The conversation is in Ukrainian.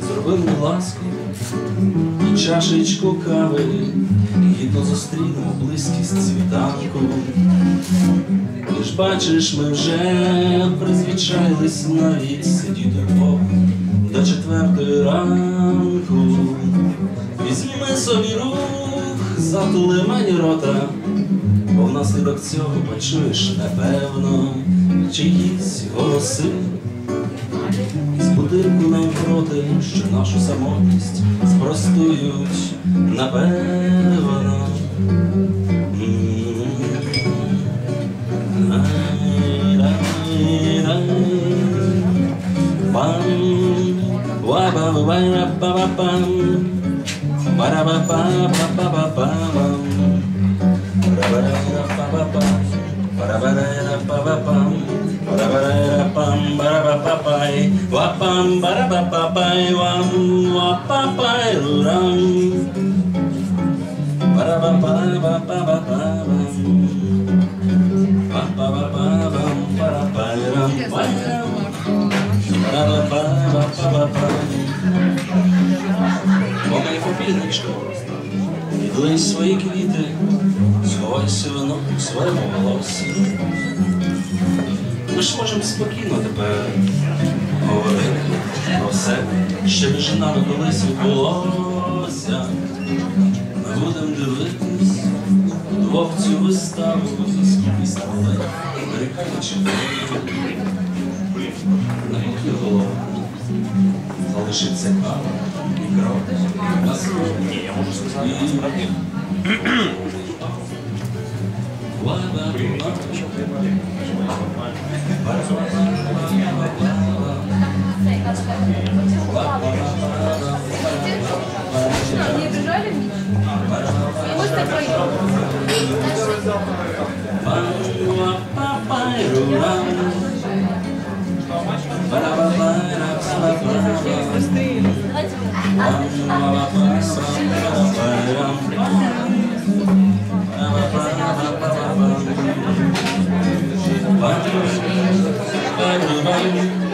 Зроби мені ласку і чашечку кави, гідно зустрінемо близькість світанку. Бачиш, ми вже призвичайлись навіть сидіти вдвох до четвертої ранку. Візьми собі рух, затули мені рота, бо внаслідок цього почуєш, напевно, чиїсь голоси. З будинку навпроти, що нашу самотність спростують, напевно. bam, wa ba ba ba ba ba bam, ba da ba ba ba ba ba ba bam, ba da ba da ba ba ba, ba da ba da ba ba bam, ba da ba da bam, ba da ba ba ba, wa bam, ba da ba ba ba, wam, wa ba ba ram, ba da ba ba ba ba ba. Попільничко, відлий свої квіти, сховай сивину своєму волосі. Ми ж можемо спокійно тепер говорити про все, що між нами колись відбулося. Ми будемо дивитись вдвох цю виставу за скупість але нарікаючи на голову. І кров. Ні, я можу сказати насправді. Не обижали меня? Мы с тобой. Bye.